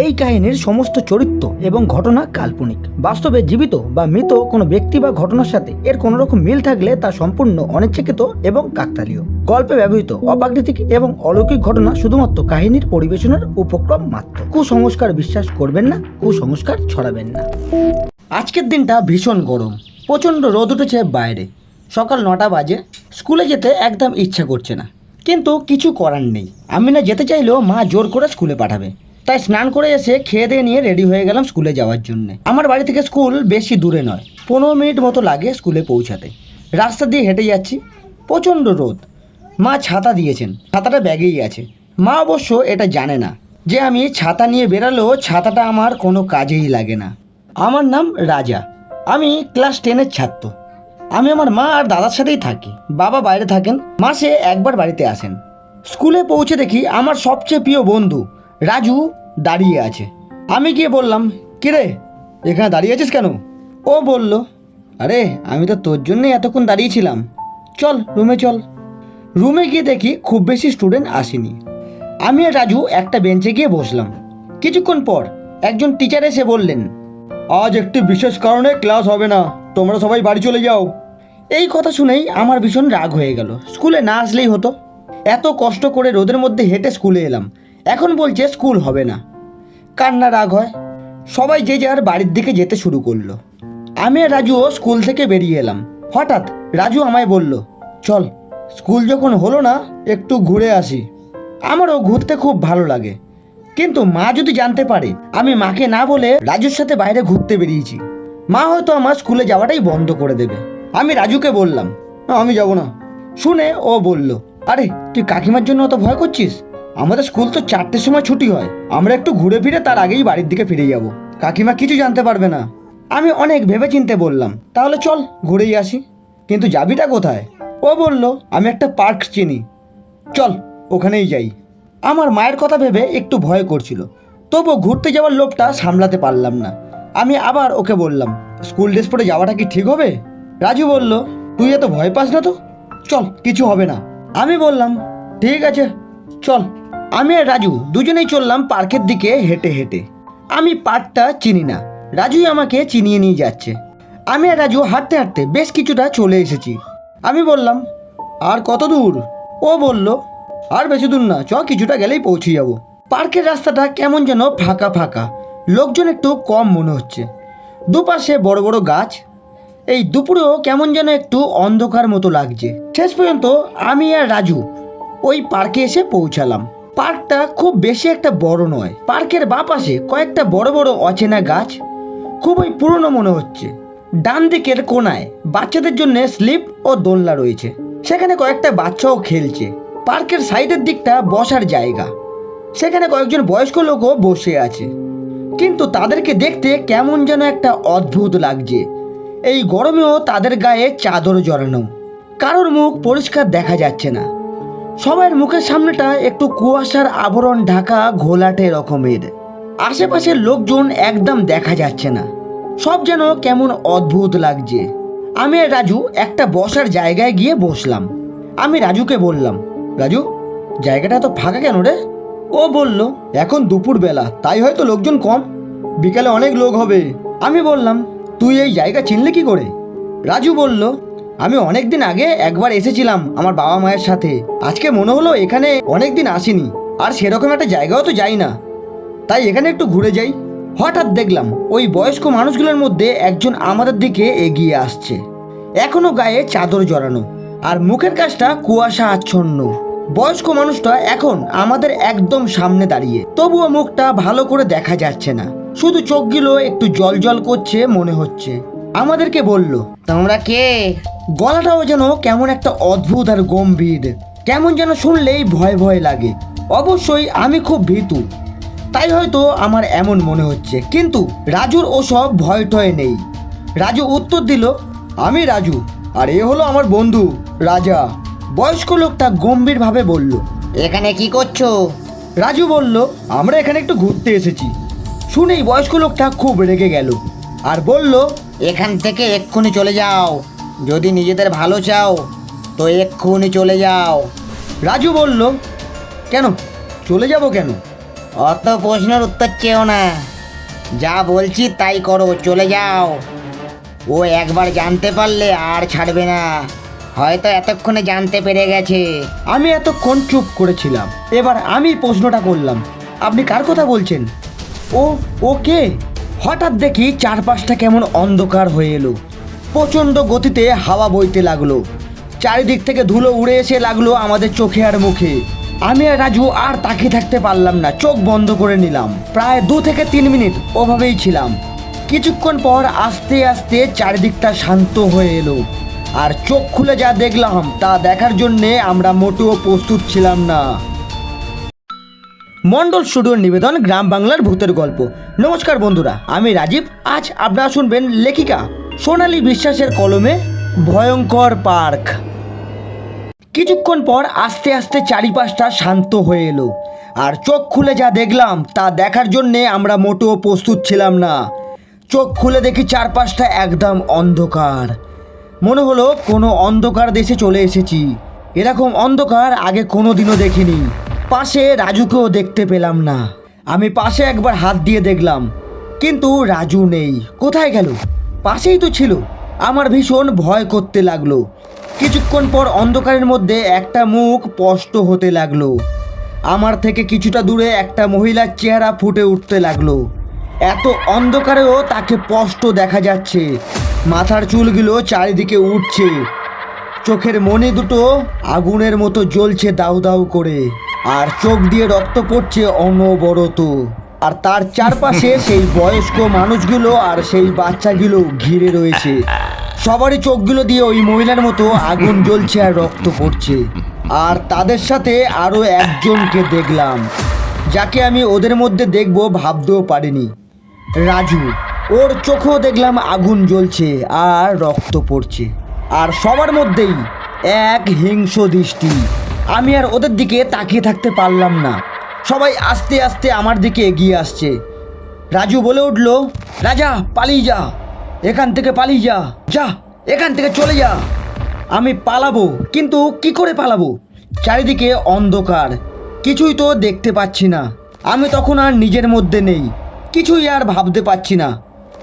এই কাহিনীর সমস্ত চরিত্র এবং ঘটনা কাল্পনিক। বাস্তবে জীবিত বা মৃত কোনো ব্যক্তি বা ঘটনার সাথে এর কোনো রকম মিল থাকলে তা সম্পূর্ণ অনিচ্ছাকৃত এবং কাকতালীয়। গল্পে ব্যবহৃত অপ্রাকৃতিক এবং অলৌকিক ঘটনা শুধুমাত্র কাহিনীর পরিবেশনের উপক্রম মাত্র। কুসংস্কার বিশ্বাস করবেন না, কুসংস্কার ছড়াবেন না। আজকের দিনটা ভীষণ গরম। প্রচণ্ড রোদ উঠেছে বাইরে। সকাল নটা বাজে। স্কুলে যেতে একদম ইচ্ছা করছে না। কিন্তু কিছু করার নেই। আমি না যেতে চাইলেও মা জোর করে স্কুলে পাঠাবে। তাই স্নান করে এসে খেয়ে দিয়ে নিয়ে রেডি হয়ে গেলাম স্কুলে যাওয়ার জন্য। আমার বাড়ি থেকে স্কুল বেশি দূরে নয়, পনেরো মিনিট মতো লাগে স্কুলে পৌঁছাতে। রাস্তা দিয়ে হেঁটে যাচ্ছি, প্রচণ্ড রোদ। মা ছাতা দিয়েছেন, ছাতাটা ব্যাগেই আছে। মা অবশ্য এটা জানে না, যে আমি ছাতা নিয়ে বেরালেও ছাতাটা আমার কোনো কাজেই লাগে না। আমার নাম রাজা, আমি ক্লাস টেনের ছাত্র। আমি আমার মা আর দাদার সাথেই থাকি, বাবা বাইরে থাকেন মাসে একবার বাড়িতে আসেন। স্কুলে পৌঁছে দেখি আমার সবচেয়ে প্রিয় বন্ধু রাজু দাঁড়িয়ে আছে। আমি গিয়ে বললাম কিরে এখানে দাঁড়িয়ে আছিস কেন? ও বলল, আরে, আমি তো তোর জন্যই এতক্ষণ দাঁড়িয়েছিলাম। চল, রুমে চল। রুমে গিয়ে দেখি খুব বেশি স্টুডেন্ট আসেনি। আমি আর রাজু একটা বেঞ্চে গিয়ে বসলাম। কিছুক্ষণ পর একজন টিচার এসে বললেন, আজ একটি বিশেষ কারণে ক্লাস হবে না, তোমরা সবাই বাড়ি চলে যাও। এই কথা শুনেই আমার ভীষণ রাগ হয়ে গেল। স্কুলে না আসলেই হতো। এত কষ্ট করে রোদের মধ্যে হেঁটে স্কুলে এলাম। এখন বলছে স্কুল হবে না। কার না রাগ হয়। সবাই যে যার বাড়ির দিকে যেতে শুরু করল। আমি আর রাজুও স্কুল থেকে বেরিয়ে এলাম। হঠাৎ রাজু আমায় বলল চল স্কুল যখন হলো না একটু ঘুরে আসি। আমারও ঘুরতে খুব ভালো লাগে। কিন্তু মা যদি জানতে পারে আমি মাকে না বলে রাজুর সাথে বাইরে ঘুরতে বেরিয়েছি। মা হয়তো আমার স্কুলে যাওয়াটাই বন্ধ করে দেবে। আমি রাজুকে বললাম "না, আমি যাব না। শুনে ও বলল আরে তুই কাকিমার জন্য অত ভয় করছিস? আমাদের স্কুল তো চারটের সময় ছুটি হয়। আমরা একটু ঘুরে ফিরে তার আগেই বাড়ির দিকে ফিরে যাব। কাকিমা কিছু জানতে পারবে না। আমি অনেক ভেবে চিনতে বললাম, তাহলে চল ঘুরেই আসি। কিন্তু যাবিটা কোথায়? ও বলল, আমি একটা পার্ক চিনি। চল, ওখানেই যাই। আমার মায়ের কথা ভেবে একটু ভয় করছিল। তবু ঘুরতে যাওয়ার লোভটা সামলাতে পারলাম না। আমি আবার ওকে বললাম, স্কুল ড্রেস পরে যাওয়াটা কি ঠিক হবে? রাজু বলল, তুই এত ভয় পাস না তো? চল, কিছু হবে না। আমি বললাম, ঠিক আছে, চল। আমি আর রাজু দুজনেই চললাম পার্কের দিকে হেঁটে হেঁটে। আমি পার্কটা চিনি না। রাজুই আমাকে চিনিয়ে নিয়ে যাচ্ছে। আমি আর রাজু হাঁটতে হাঁটতে বেশ কিছুটা চলে এসেছি। আমি বললাম, আর কত দূর? ও বলল, আর বেশি দূর না, চ, কিছুটা গেলেই পৌঁছে যাব। পার্কের রাস্তাটা কেমন যেন ফাঁকা ফাঁকা। লোকজন একটু কম মনে হচ্ছে। দুপাশে বড় বড় গাছ। এই দুপুরেও কেমন যেন একটু অন্ধকার মতো লাগছে। শেষ পর্যন্ত আমি আর রাজু ওই পার্কে এসে পৌঁছালাম। পার্কটা খুব বেশি একটা বড় নয়। পার্কের বাপাশে কয়েকটা বড় বড় অচেনা গাছ। খুবই পুরনো মনে হচ্ছে। ডান দিকের কোনায় বাচ্চাদের জন্য স্লিপ ও দোলনা রয়েছে। সেখানে কয়েকটা বাচ্চাও খেলছে। পার্কের সাইডের দিকটা বসার জায়গা। সেখানে কয়েকজন বয়স্ক লোকও বসে আছে। কিন্তু তাদেরকে দেখতে কেমন যেন একটা অদ্ভুত লাগছে। এই গরমেও তাদের গায়ে চাদর জড়ানো। কারোর মুখ পরিষ্কার দেখা যাচ্ছে না। সবার মুখের সামনেটা একটু কুয়াশার আবরণ ঢাকা ঘোলাটে রকমের। আশেপাশের লোকজন একদম দেখা যাচ্ছে না। সব যেন কেমন অদ্ভুত লাগছে। আমি আর রাজু একটা বসার জায়গায় গিয়ে বসলাম। আমি রাজুকে বললাম, রাজু, জায়গাটা তো ফাঁকা কেন রে? ও বলল, এখন দুপুর বেলা তাই হয়তো লোকজন কম। বিকালে অনেক লোক হবে। আমি বললাম, তুই এই জায়গা চিনলি কি করে? রাজু বলল আমি অনেক দিন আগে একবার এসেছিলাম আমার বাবা মায়ের সাথে। আজকে মনে হলো এখানে অনেক দিন আসিনি। আর সেরকম একটা জায়গাও তো যাই না। তাই এখানে একটু ঘুরে যাই। হঠাৎ দেখলাম ওই বয়স্ক মানুষগুলোর মধ্যে একজন আমাদের দিকে এগিয়ে আসছে। এখনও গায়ে চাদর জড়ানো। আর মুখের কাজটা কুয়াশা আচ্ছন্ন বয়স্ক মানুষটা এখন আমাদের একদম সামনে দাঁড়িয়ে। তবুও মুখটা ভালো করে দেখা যাচ্ছে না। শুধু চোখগুলো একটু জল জল করছে মনে হচ্ছে। আমাদেরকে বলল তোমরা কে? গলাটাও যেন কেমন একটা অদ্ভুত আর গম্ভীর কেমন যেন শুনলেই ভয় ভয় লাগে। অবশ্যই আমি খুব ভীতু তাই হয়তো আমার এমন মনে হচ্ছে। কিন্তু রাজুর ওসব ভয় টয় নেই। রাজু উত্তর দিল আমি রাজু আর এ হলো আমার বন্ধু রাজা। বয়স্ক লোকটা গম্ভীরভাবে বলল এখানে কি করছ? রাজু বলল আমরা এখানে একটু ঘুরতে এসেছি। শুনেই বয়স্ক লোকটা খুব রেগে গেল আর বলল এখান থেকে এক্ষুনি চলে যাও। যদি নিজেদের ভালো চাও, তো এক্ষুনি চলে যাও। রাজু বলল, কেন? চলে যাব কেন? অত প্রশ্নের উত্তর চেয়েও না। যা বলছি তাই করো, চলে যাও। ও একবার জানতে পারলে আর ছাড়বে না। হয়তো এতক্ষণে জানতে পেরে গেছে। আমি এতক্ষণ চুপ করেছিলাম। এবার আমি প্রশ্নটা করলাম। আপনি কার কথা বলছেন? ও ওকে হঠাৎ দেখি চারপাশটা কেমন অন্ধকার হয়ে এলো। প্রচণ্ড গতিতে হাওয়া বইতে লাগল। চারিদিক থেকে ধুলো উড়ে এসে লাগল আমাদের চোখে আর মুখে। আমি আর রাজু আর তাকিয়ে থাকতে পারলাম না, চোখ বন্ধ করে নিলাম। প্রায় দু থেকে তিন মিনিট ওভাবেই ছিলাম। কিছুক্ষণ পর আস্তে আস্তে চারিদিকটা শান্ত হয়ে এলো। আর চোখ খুলে যা দেখলাম তা দেখার জন্যে আমরা মোটেও প্রস্তুত ছিলাম না। মন্ডল স্টুডিওর নিবেদন, গ্রাম বাংলার ভূতের গল্প। নমস্কার বন্ধুরা, আমি রাজীব। আজ আপনারা শুনবেন লেখিকা সোনালী বিশ্বাসের কলমে ভয়ঙ্কর পার্ক। কিছুক্ষণ পর আস্তে আস্তে চারিপাশটা শান্ত হয়ে এলো। আর চোখ খুলে যা দেখলাম, তা দেখার জন্যে আমরা মোটেও প্রস্তুত ছিলাম না। চোখ খুলে দেখি চারপাশটা একদম অন্ধকার। মনে হলো কোনো অন্ধকার দেশে চলে এসেছি। এরকম অন্ধকার আগে কোনো দিনও দেখিনি। পাশে রাজুকেও দেখতে পেলাম না। আমি পাশে একবার হাত দিয়ে দেখলাম, কিন্তু রাজু নেই। কোথায় গেল? পাশেই তো ছিল। আমার ভীষণ ভয় করতে লাগল। কিছুক্ষণ পর অন্ধকারের মধ্যে একটা মুখ স্পষ্ট হতে লাগল। আমার থেকে কিছুটা দূরে একটা মহিলার চেহারা ফুটে উঠতে লাগল। এত অন্ধকারেও তাকে স্পষ্ট দেখা যাচ্ছে। মাথার চুলগুলো চারিদিকে উঠছে চোখের মনি দুটো আগুনের মতো জ্বলছে দাউ দাউ করে। আর চোখ দিয়ে রক্ত পড়ছে অনবরত। আর তার চারপাশে সেই বয়স্ক মানুষগুলো আর সেই বাচ্চাগুলো ঘিরে রয়েছে। সবারই চোখগুলো দিয়ে ওই মহিলার মতো আগুন জ্বলছে আর রক্ত পড়ছে। আর তাদের সাথে আরও একজনকে দেখলাম, যাকে আমি ওদের মধ্যে দেখব ভাবতেও পারিনি। রাজু, ওর চোখেও দেখলাম আগুন জ্বলছে আর রক্ত পড়ছে। আর সবার মধ্যেই এক হিংস দৃষ্টি। আমি আর ওদের দিকে তাকিয়ে থাকতে পারলাম না। সবাই আস্তে আস্তে আমার দিকে এগিয়ে আসছে। রাজু বলে উঠল, রাজা, পালিয়ে যা। এখান থেকে পালিয়ে যা। যা, এখান থেকে চলে যা। আমি পালাবো, কিন্তু কি করে পালাবো? চারিদিকে অন্ধকার। কিছুই তো দেখতে পাচ্ছি না। আমি তখন আর নিজের মধ্যে নেই। কিছুই আর ভাবতে পারছি না।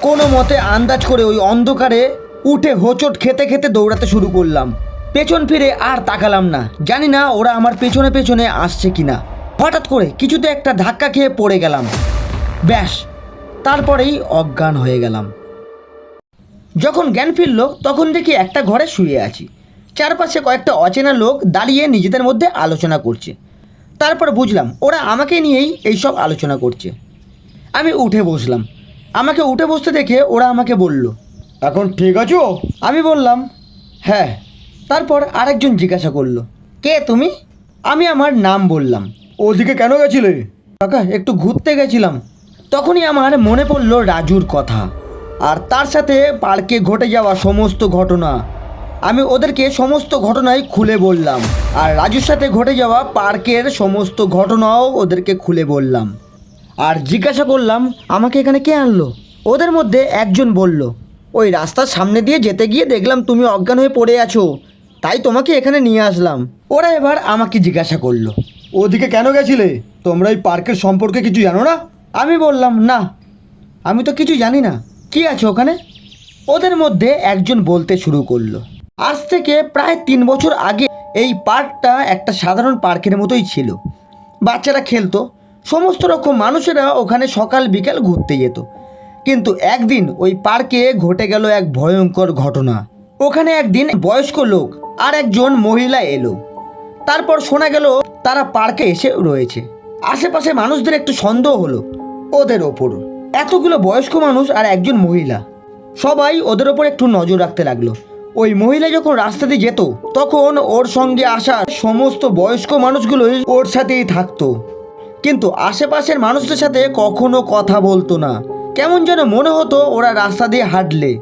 কোনো মতে আন্দাজ করে ওই অন্ধকারে উঠে হোঁচট খেতে খেতে দৌড়াতে শুরু করলাম। পেছন ফিরে আর তাকালাম না। জানি না ওরা আমার পেছনে পেছনে আসছে কিনা। হঠাৎ করে কিছুতে একটা ধাক্কা খেয়ে পড়ে গেলাম। ব্যাস তারপরেই অজ্ঞান হয়ে গেলাম। যখন জ্ঞান ফিরল তখন দেখি একটা ঘরে শুয়ে আছি। চারপাশে কয়েকটা অচেনা লোক দাঁড়িয়ে নিজেদের মধ্যে আলোচনা করছে। তারপর বুঝলাম ওরা আমাকে নিয়েই এইসব আলোচনা করছে। আমি উঠে বসলাম। আমাকে উঠে বসতে দেখে ওরা আমাকে বলল এখন ঠিক আছো? আমি বললাম হ্যাঁ। তারপর আরেকজন জিজ্ঞাসা করল, কে তুমি? আমি আমার নাম বললাম। ওদিকে কেন গেছিলে কাকা, একটু ঘুরতে গেছিলাম। তখনই আমার মনে পড়ল রাজুর কথা। আর তার সাথে পার্কে ঘটে যাওয়া সমস্ত ঘটনা। আমি ওদেরকে সমস্ত ঘটনাই খুলে বললাম। আর রাজুর সাথে ঘটে যাওয়া পার্কের সমস্ত ঘটনাও ওদেরকে খুলে বললাম। আর জিজ্ঞাসা করলাম, আমাকে এখানে কে আনলো? ওদের মধ্যে একজন বলল, ওই রাস্তার সামনে দিয়ে যেতে গিয়ে দেখলাম তুমি অজ্ঞান হয়ে পড়ে আছো। তাই তোমাকে এখানে নিয়ে আসলাম। ওরা এবার আমাকে জিজ্ঞাসা করল, ওদিকে কেন গেছিলে? তোমরা এই পার্কের সম্পর্কে কিছু জানো না? আমি বললাম, না, আমি তো কিছু জানি না। কি আছে ওখানে? ওদের মধ্যে একজন বলতে শুরু করল, আজ থেকে প্রায় তিন বছর আগে এই পার্কটা একটা সাধারণ পার্কের মতোই ছিল। বাচ্চারা খেলতো, সমস্ত রকম মানুষেরা ওখানে সকাল, বিকাল ঘুরতে যেত। কিন্তু একদিন ওই পার্কে ঘটে গেল এক ভয়ঙ্কর ঘটনা। ওখানে একদিন বয়স্ক লোক আর একজন মহিলা এলো। তারপর শোনা গেল তারা পার্কে এসে রয়েছে। আশেপাশে মানুষদের একটু সন্দেহ হলো ওদের ওপর। এতগুলো বয়স্ক মানুষ আর একজন মহিলা। সবাই ওদের ওপর একটু নজর রাখতে লাগল। ওই মহিলা যখন রাস্তা দিয়ে যেত, তখন ওর সঙ্গে আসা সমস্ত বয়স্ক মানুষগুলোই ওর সাথেই থাকতো। কিন্তু আশেপাশের মানুষদের সাথে কখনো কথা বলতো না। কেমন যেন মনে হতো ওরা রাস্তা দিয়ে হাঁটলে।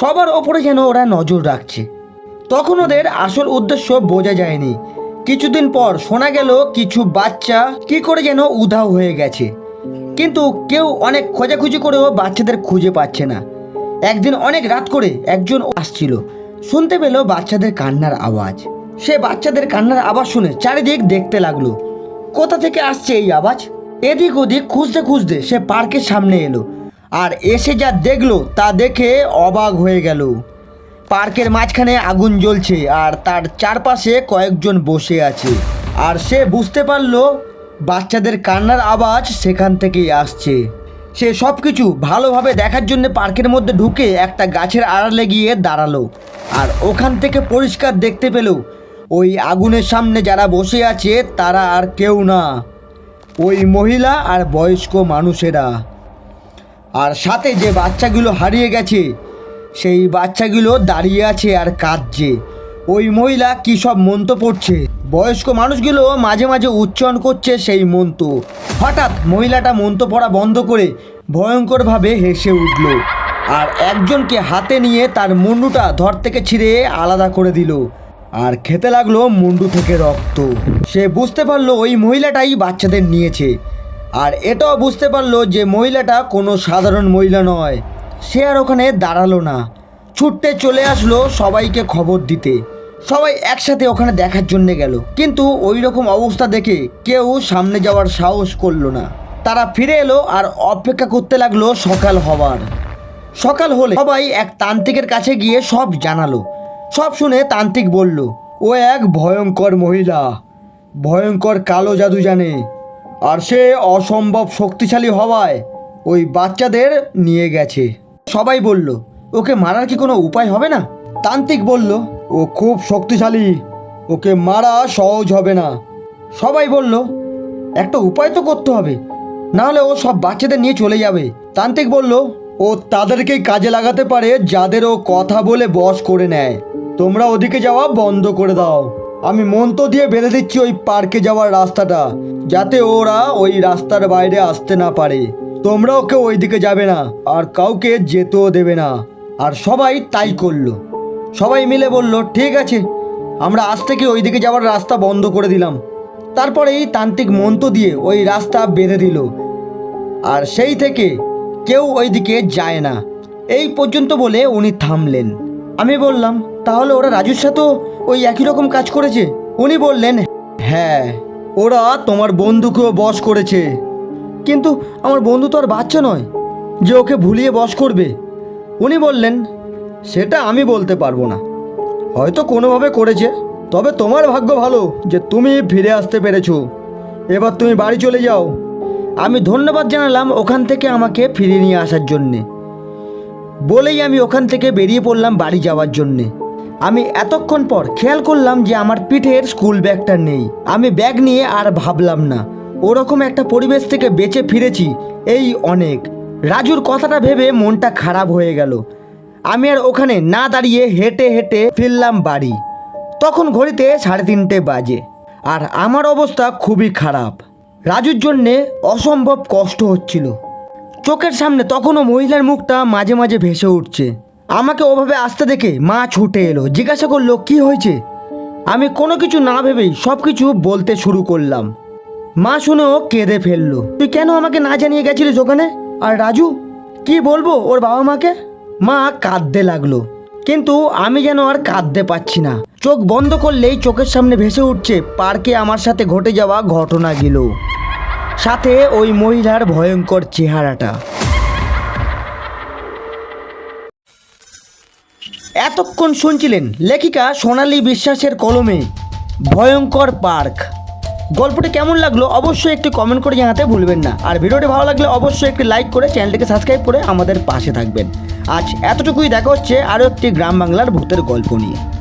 সবার ওপরে যেন ওরা নজর রাখছে। তখন ওদের আসল উদ্দেশ্য বোঝা যায়নি। কিছুদিন পর শোনা গেল কিছু বাচ্চা কি করে যেন উধাও হয়ে গেছে। কিন্তু কেউ অনেক খোঁজাখুঁজি করেও বাচ্চাদের খুঁজে পাচ্ছে না। একদিন অনেক রাত করে একজন আসছিল। শুনতে পেল বাচ্চাদের কান্নার আওয়াজ। সে বাচ্চাদের কান্নার আওয়াজ শুনে চারিদিক দেখতে লাগল। কোথা থেকে আসছে এই আওয়াজ? এদিক ওদিক খুঁজতে খুঁজতে সে পার্কের সামনে এলো। আর এসে যা দেখল তা দেখে অবাক হয়ে গেল। পার্কের মাঝখানে আগুন জ্বলছে আর তার চারপাশে কয়েকজন বসে আছে। আর সে বুঝতে পারল বাচ্চাদের কান্নার আওয়াজ সেখান থেকেই আসছে। সে সব কিছু ভালোভাবে দেখার জন্য পার্কের মধ্যে ঢুকে একটা গাছের আড়ালে গিয়ে দাঁড়াল। আর ওখান থেকে পরিষ্কার দেখতে পেল, ওই আগুনের সামনে যারা বসে আছে তারা আর কেউ না। ওই মহিলা আর বয়স্ক মানুষেরা। আর সাথে যে বাচ্চাগুলো হারিয়ে গেছে, সেই বাচ্চাগুলো দাঁড়িয়ে আছে আর কাঁদছে। ওই মহিলা কী সব মন্ত্র পড়ছে? বয়স্ক মানুষগুলো মাঝে মাঝে উচ্চারণ করছে সেই মন্ত্র হঠাৎ মহিলাটা মন্ত্র পড়া বন্ধ করে ভয়ঙ্করভাবে হেসে উঠল আর একজনকে হাতে নিয়ে তার মুন্ডুটা ধর থেকে ছিঁড়ে আলাদা করে দিল আর খেতে লাগল মুন্ডু থেকে রক্ত। সে বুঝতে পারল ওই মহিলাটাই বাচ্চাদের নিয়েছে। আর এটাও বুঝতে পারল যে মহিলাটা কোনো সাধারণ মহিলা নয়। সে আর ওখানে দাঁড়াল না। ছুটতে চলে আসলো সবাইকে খবর দিতে। সবাই একসাথে ওখানে দেখার জন্য গেল। কিন্তু ওই রকম অবস্থা দেখে কেউ সামনে যাওয়ার সাহস করল না। তারা ফিরে এলো আর অপেক্ষা করতে লাগল সকাল হওয়ার সকাল হলে সবাই এক তান্ত্রিকের কাছে গিয়ে সব জানালো। সব শুনে তান্ত্রিক বলল, ও এক ভয়ঙ্কর মহিলা। ভয়ঙ্কর কালো জাদু জানে। আর সে অসম্ভব শক্তিশালী হওয়ায় ওই বাচ্চাদের নিয়ে গেছে। সবাই বলল, ওকে মারার কি কোনো উপায় হবে না? তান্ত্রিক বলল, ও খুব শক্তিশালী, ওকে মারা সহজ হবে না। সবাই বলল, একটা উপায় তো করতে হবে, নাহলে ও সব বাচ্চাদের নিয়ে চলে যাবে। তান্ত্রিক বলল, ও তাদেরকেই কাজে লাগাতে পারে যাদের ও কথা বলে বশ করে নেয়। তোমরা ওদিকে যাওয়া বন্ধ করে দাও। আমি মন্ত্র দিয়ে বেঁধে দিচ্ছি ওই পার্কে যাওয়ার রাস্তাটা, যাতে ওরা ওই রাস্তার বাইরে আসতে না পারে। তোমরা ওকে ওই দিকে যাবে না, আর কাউকে যেতেও দেবে না। আর সবাই তাই করল। সবাই মিলে বলল, ঠিক আছে, আমরা আজ থেকে ওই দিকে যাওয়ার রাস্তা বন্ধ করে দিলাম। তারপরেই তান্ত্রিক মন্ত্র দিয়ে ওই রাস্তা বেঁধে দিল। আর সেই থেকে কেউ ওই দিকে যায় না। এই পর্যন্ত বলে উনি থামলেন। আমি বললাম তাহলে ওরা রাজুর সাথেও ওই একই রকম কাজ করেছে। উনি বললেন হ্যাঁ ওরা তোমার বন্ধুকেও বশ করেছে। কিন্তু আমার বন্ধু তো আর বাচ্চা নয়, যে ওকে ভুলিয়ে বশ করবে। উনি বললেন, সেটা আমি বলতে পারব না। হয়তো কোনোভাবে করেছে, তবে তোমার ভাগ্য ভালো যে তুমি ফিরে আসতে পেরেছ। এবার তুমি বাড়ি চলে যাও। আমি ধন্যবাদ জানালাম ওখান থেকে আমাকে ফিরিয়ে নিয়ে আসার জন্যে। বলেই আমি ওখান থেকে বেরিয়ে পড়লাম বাড়ি যাওয়ার জন্যে। আমি এতক্ষণ পর খেয়াল করলাম যে আমার পিঠের স্কুল ব্যাগটা নেই। আমি ব্যাগ নিয়ে আর ভাবলাম না। ওরকম একটা পরিবেশ থেকে বেঁচে ফিরেছি, এই অনেক। রাজুর কথাটা ভেবে মনটা খারাপ হয়ে গেল। আমি আর ওখানে না দাঁড়িয়ে হেঁটে হেঁটে ফিরলাম বাড়ি। তখন ঘড়িতে সাড়ে তিনটে বাজে, আর আমার অবস্থা খুবই খারাপ। রাজুর জন্যে অসম্ভব কষ্ট হচ্ছিল। চোখের সামনে তখনও মহিলার মুখটা মাঝে মাঝে ভেসে উঠছে। আমাকে ওভাবে আসতে দেখে মা ছুটে এলো, জিজ্ঞাসা করল, কি হয়েছে? আমি কোনো কিছু না ভেবেই সব কিছু বলতে শুরু করলাম। মা শুনেও কেঁদে ফেলল, তুই কেন আমাকে না জানিয়ে গেছিলিস ওখানে? আর রাজু, কি বলব ওর বাবা মাকে? মা কাঁদতে লাগল, কিন্তু আমি যেন আর কাঁদতে পাচ্ছি না। চোখ বন্ধ করলেই চোখের সামনে ভেসে উঠছে পার্কে আমার সাথে ঘটে যাওয়া ঘটনাগুলো। সাথে ওই মহিলার ভয়ঙ্কর চেহারাটা। এতক্ষণ শুনছিলেন লেখিকা সোনালী বিশ্বাসের কলমে, ভয়ঙ্কর পার্ক। গল্পটি কেমন লাগল অবশ্যই একটি কমেন্ট করে জানাতে ভুলবেন না। আর ভিডিওটি ভালো লাগলে অবশ্যই একটি লাইক করে চ্যানেলটিকে সাবস্ক্রাইব করে আমাদের পাশে থাকবেন। আজ এতটুকুই, দেখা হচ্ছে আরও একটি গ্রাম বাংলার ভূতের গল্প নিয়ে।